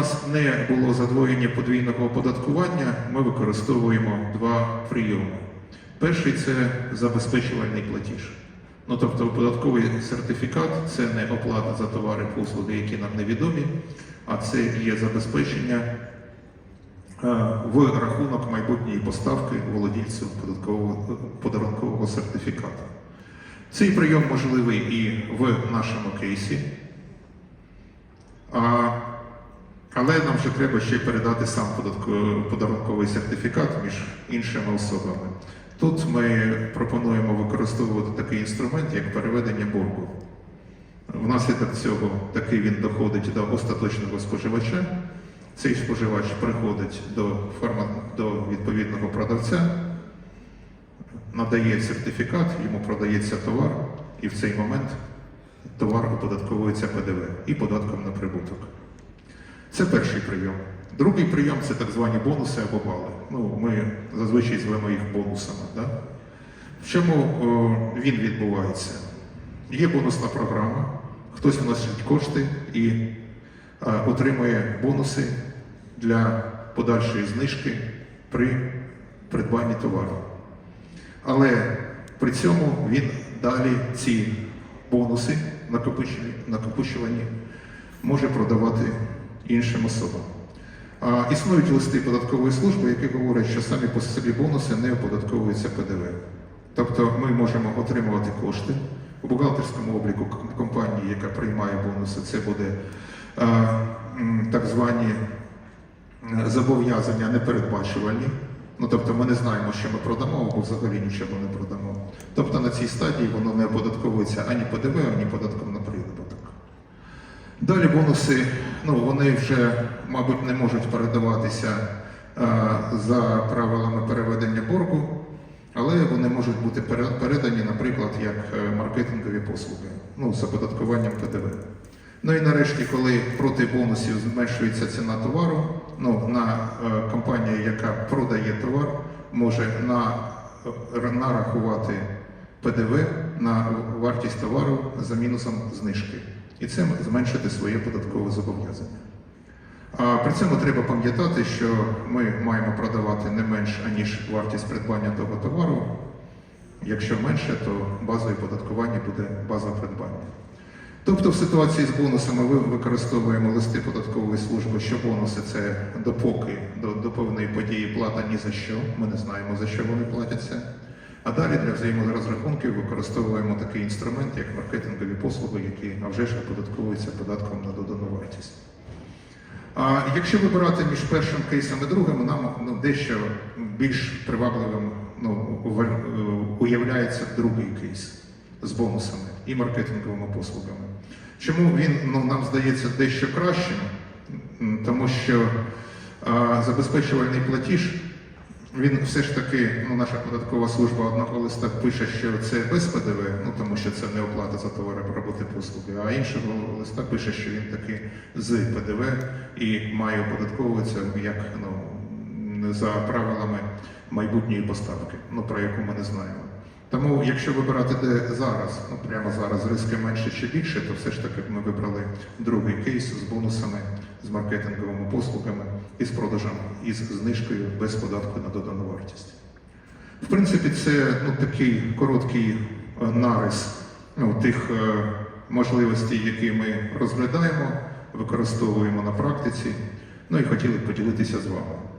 нас не було задвоєння подвійного оподаткування, ми використовуємо два прийоми. Перший це забезпечувальний платіж. Ну, тобто податковий сертифікат це не оплата за товари послуги, які нам невідомі, а це є забезпечення е, в рахунок майбутньої поставки володільцю податкового подарункового сертифіката. Цей прийом можливий і в нашому кейсі. А, але нам ще треба ще передати сам подарунковий сертифікат між іншими особами. Тут ми пропонуємо використовувати такий інструмент, як переведення боргу. Внаслідок цього таки він доходить до остаточного споживача. Цей споживач приходить до, форма, до відповідного продавця, надає сертифікат, йому продається товар, і в цей момент товар оподатковується ПДВ і податком на прибуток. Це перший прийом. Другий прийом це так звані бонуси або бали. Ну, ми зазвичай звемо їх бонусами. Да? В чому о, він відбувається? Є бонусна програма, хтось вносить кошти і е, отримує бонуси для подальшої знижки при придбанні товару. Але при цьому він далі ці бонуси накопичувані може продавати іншим особам. Існують листи податкової служби, які говорять, що самі по собі бонуси не оподатковуються ПДВ. Тобто ми можемо отримувати кошти у бухгалтерському обліку компанії, яка приймає бонуси. Це буде так звані зобов'язання непередбачувальні. Ну, тобто ми не знаємо, що ми продамо, або взагалі нічого не продамо. Тобто на цій стадії воно не оподатковується ані ПДВ, ані податком на. Далі бонуси, ну вони вже, мабуть, не можуть передаватися е, за правилами переведення боргу, але вони можуть бути передані, наприклад, як е, маркетингові послуги, ну, з оподаткуванням ПДВ. Ну і нарешті, коли проти бонусів зменшується ціна товару, ну, на е, компанія, яка продає товар, може на, е, нарахувати ПДВ на вартість товару за мінусом знижки і цим зменшити своє податкове зобов'язання. А при цьому треба пам'ятати, що ми маємо продавати не менш аніж вартість придбання того товару. Якщо менше, то базою податкування буде база придбання. Тобто в ситуації з бонусами ми використовуємо листи податкової служби, що бонуси це допоки до, до певної події плата ні за що. Ми не знаємо за що вони платяться. А далі для взаєморозрахунків використовуємо такий інструмент, як маркетингові послуги, які а вже ж оподатковуються податком на додану вартість. А якщо вибирати між першим кейсом і другим, нам ну, дещо більш привабливим ну, уявляється другий кейс з бонусами і маркетинговими послугами. Чому він ну, нам здається дещо кращим? Тому що а, забезпечувальний платіж, він все ж таки, ну, наша податкова служба одного листа пише, що це без ПДВ, ну тому що це не оплата за товари роботи послуги, а іншого листа пише, що він таки з ПДВ і має оподатковуватися як ну, за правилами майбутньої поставки, ну про яку ми не знаємо. Тому, якщо вибирати де зараз, ну прямо зараз риски менше чи більше, то все ж таки ми вибрали другий кейс з бонусами, з маркетинговими послугами і з продажем із знижкою без податку на додану вартість. В принципі, це ну, такий короткий е, нарис ну, тих е, можливостей, які ми розглядаємо, використовуємо на практиці. Ну і хотіли б поділитися з вами.